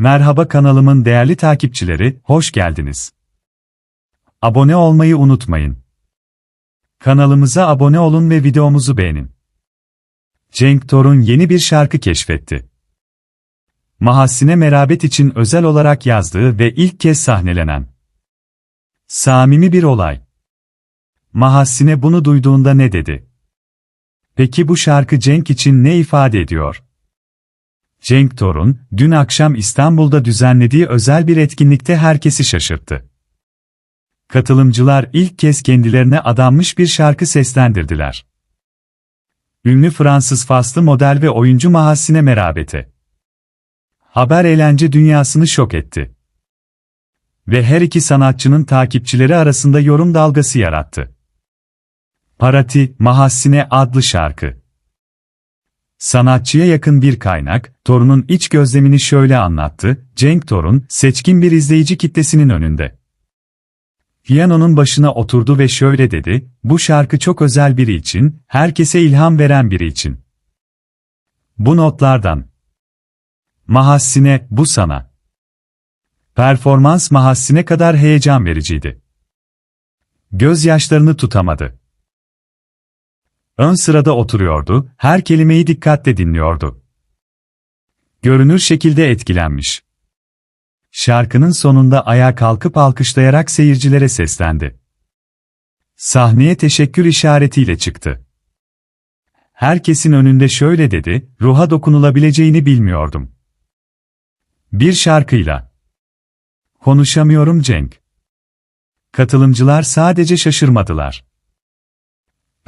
Merhaba kanalımın değerli takipçileri, hoş geldiniz. Abone olmayı unutmayın. Kanalımıza abone olun ve videomuzu beğenin. Cenk Torun yeni bir şarkı keşfetti. Mahassine Merabet için özel olarak yazdığı ve ilk kez sahnelenen. Samimi bir olay. Mahassine bunu duyduğunda ne dedi? Peki bu şarkı Cenk için ne ifade ediyor? Cenk Torun, dün akşam İstanbul'da düzenlediği özel bir etkinlikte herkesi şaşırttı. Katılımcılar ilk kez kendilerine adanmış bir şarkı seslendirdiler. Ünlü Fransız faslı model ve oyuncu Mahassine Merabet'e. Haber eğlence dünyasını şok etti. Ve her iki sanatçının takipçileri arasında yorum dalgası yarattı. Parati, Mahassine adlı şarkı. Sanatçıya yakın bir kaynak, Torun'un iç gözlemini şöyle anlattı, Cenk Torun, seçkin bir izleyici kitlesinin önünde. Piyanonun başına oturdu ve şöyle dedi, bu şarkı çok özel biri için, herkese ilham veren biri için. Bu notlardan. Mahassine, bu sana. Performans Mahassine kadar heyecan vericiydi. Gözyaşlarını tutamadı. Ön sırada oturuyordu, her kelimeyi dikkatle dinliyordu. Görünür şekilde etkilenmiş. Şarkının sonunda ayağa kalkıp alkışlayarak seyircilere seslendi. Sahneye teşekkür işaretiyle çıktı. Herkesin önünde şöyle dedi, ruha dokunulabileceğini bilmiyordum. Bir şarkıyla. Konuşamıyorum Cenk. Katılımcılar sadece şaşırmadılar.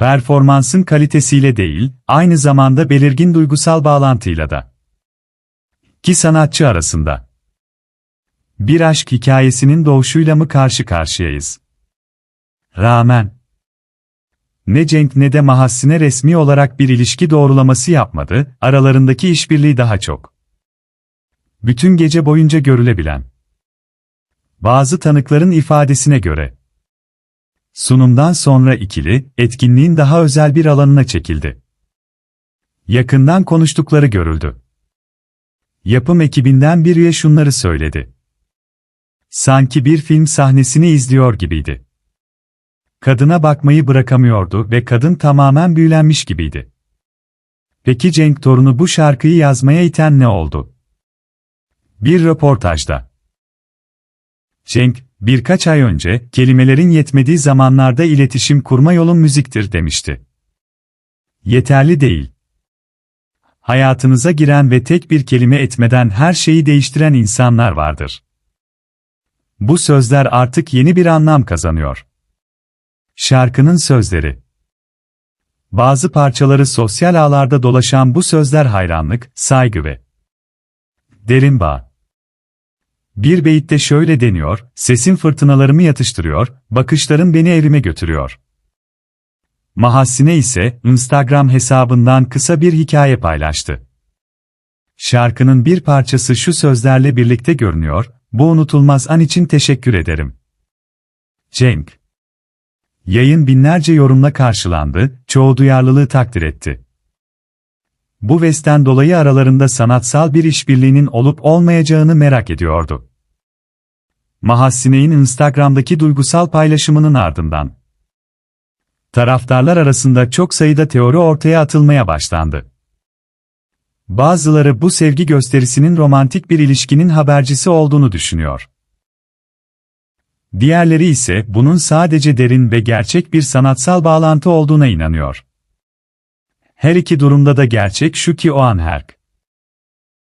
Performansın kalitesiyle değil, aynı zamanda belirgin duygusal bağlantıyla da. Ki sanatçı arasında. Bir aşk hikayesinin doğuşuyla mı karşı karşıyayız? Rağmen. Ne Cenk ne de Mahassine resmi olarak bir ilişki doğrulaması yapmadı, aralarındaki işbirliği daha çok. Bütün gece boyunca görülebilen. Bazı tanıkların ifadesine göre. Sunumdan sonra ikili, etkinliğin daha özel bir alanına çekildi. Yakından konuştukları görüldü. Yapım ekibinden bir üye şunları söyledi. Sanki bir film sahnesini izliyor gibiydi. Kadına bakmayı bırakamıyordu ve kadın tamamen büyülenmiş gibiydi. Peki Cenk Torun'u bu şarkıyı yazmaya iten ne oldu? Bir röportajda. Cenk, birkaç ay önce, kelimelerin yetmediği zamanlarda iletişim kurma yolum müziktir demişti. Yeterli değil. Hayatınıza giren ve tek bir kelime etmeden her şeyi değiştiren insanlar vardır. Bu sözler artık yeni bir anlam kazanıyor. Şarkının sözleri Bazı parçaları sosyal ağlarda dolaşan bu sözler hayranlık, saygı ve derin bağ. Bir beyitte şöyle deniyor, sesin fırtınalarımı yatıştırıyor, bakışların beni evrime götürüyor. Mahassine ise Instagram hesabından kısa bir hikaye paylaştı. Şarkının bir parçası şu sözlerle birlikte görünüyor, bu unutulmaz an için teşekkür ederim. Cenk Yayın binlerce yorumla karşılandı, çoğu duyarlılığı takdir etti. Bu vesten dolayı aralarında sanatsal bir işbirliğinin olup olmayacağını merak ediyordu. Mahassine'in Instagram'daki duygusal paylaşımının ardından. Taraftarlar arasında çok sayıda teori ortaya atılmaya başlandı. Bazıları bu sevgi gösterisinin romantik bir ilişkinin habercisi olduğunu düşünüyor. Diğerleri ise bunun sadece derin ve gerçek bir sanatsal bağlantı olduğuna inanıyor. Her iki durumda da gerçek şu ki o an Herk.